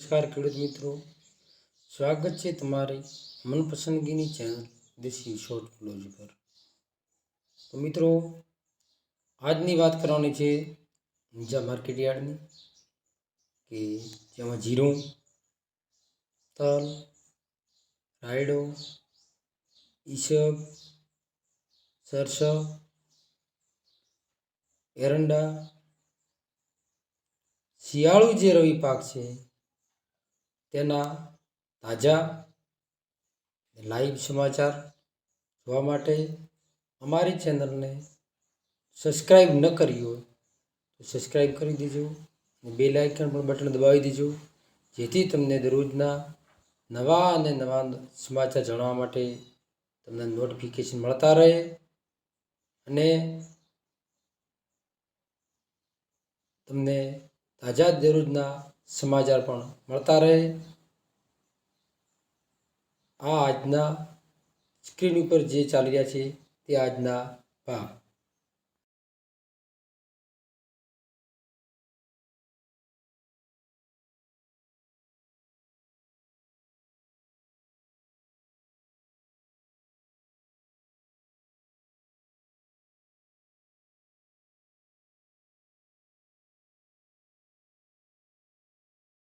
નમસ્કાર ખેડૂત મિત્રો. સ્વાગત છે તમારી મનપસંદગીની ચેનલ દેશી શોર્ટ ક્લોઝ પર. તો મિત્રો, આજની વાત કરવાની છે ઊંઝા માર્કેટ યાર્ડની કે જેમાં જીરું, તલ, રાયડો ઈસબ સરસવ, એરંડા, શિયાળુ જે રવિ પાક છે તેના તાજા લાઈવ સમાચાર જોવા માટે અમારી ચેનલને સબસ્ક્રાઈબ ન કરી હોય તો સબસ્ક્રાઈબ કરી દેજો અને બે લાઇકન પણ બટન દબાવી દેજો, જેથી તમને દરરોજના નવા અને નવા સમાચાર જાણવા માટે તમને નોટિફિકેશન મળતા રહે અને તમને તાજા દરરોજના સમાચાર પણ મળતા રહે. આ આજના સ્ક્રીન ઉપર જે ચાલી રહ્યા છે તે આજના ભાગ.